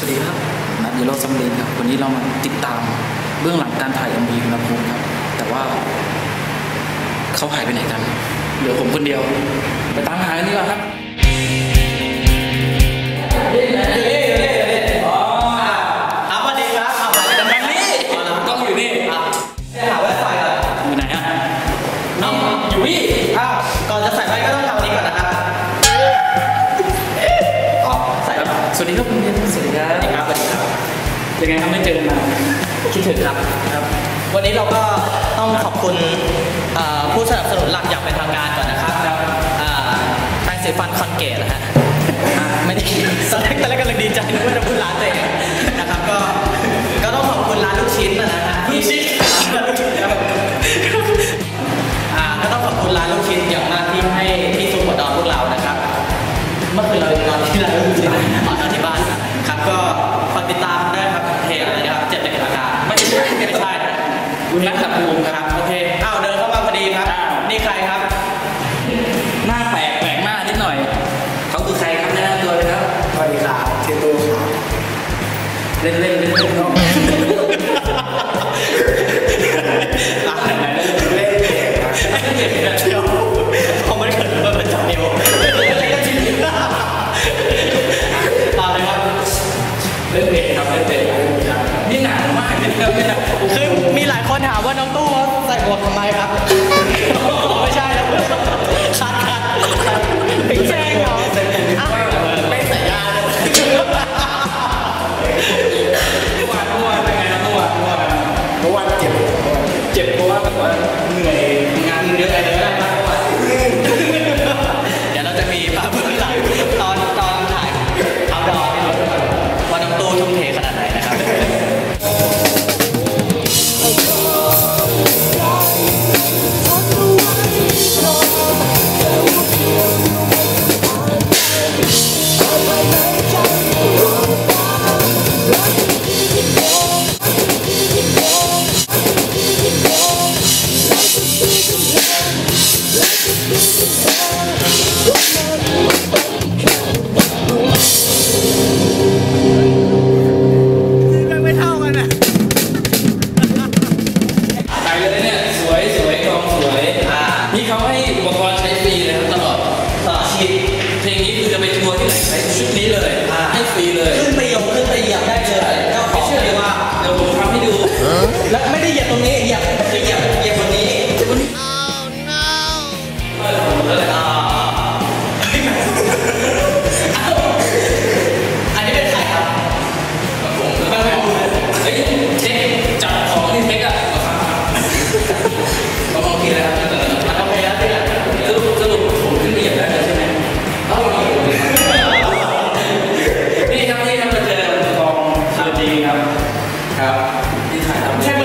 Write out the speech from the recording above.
สวัสดีครับนัทยีโรจน์ซัมเรนครับ วันนี้เรามาติดตามเบื้องหลังการถ่ายเอ็มวีคุณภูมิครับ แต่ว่าเขาหายไปไหนกัน เหลือผมคนเดียว ไปตามหากันดีกว่าครับครับสวัสดีครับเอาไปกันแบงค์นี่กล้องอยู่นี่หาเว็บไซต์ก่อนอยู่ไหนอะนี่อยู่นี่อ้าวก่อนจะใส่ไว้ก็ต้องทำอันนี้ก่อนนะครับอ๋อใส่แล้วครับสวัสดีครับคุณเย็น ครับสวัสดีครับสวัสดีครับยังไงครับไม่เจอกันนานคิดถึงครับครับ วันนี้เราก็ต้องขอบคุณเอ่อผู้สนับสนุนหลักอย่างเป็นทางการก่อนนะครับอ่าแปรงสีฟันคอนเกตนะฮะอ่าไม่ได้ตอนแรกตอนแรกกำลังดีใจนึกว่าจะพูดร้านตัวเองนะครับก็ก็ต้องขอบคุณร้านลูกชิ้นนะฮะลูกชิ้นลูกชิ้นครับอ่าก็ต้องขอบคุณร้านลูกชิ้นอย่างมากที่ให้ที่ซุปหัวดองพวกเรานะครับ เมื่อคืนเรานอนที่ร้านลูกชิ้น คุณรักกับภูมิครับโอเคอ้าวเดินเข้ามาพอดีครับ นี่ใครครับ หน้าแปลกแปลกหน้านิดหน่อย เขาคือใครครับแนะนำตัวเลยครับสวัสดีครับเทตูครับเล่นเล่นเล่นเล่นเนาะอะเล่นเพลงครับเล่นเพลงนะเชีย คือมีหลายคนถามว่าน้องตู้ใส่หมวกทำไมครับ ไม่ใช่ครับคัดคัดคัดไม่แจ้งเหรอไม่ใส่ยาเลยเมื่อวานเมื่อวานเป็นไงครัวานเมื่อวานเมื่อวานเจ็บ เจ็บเพราะว่าแบบว่าเหนื่อยงานเยอะอะไรเยอะ ไม่ ครับ ครับที่ถ่ายทำ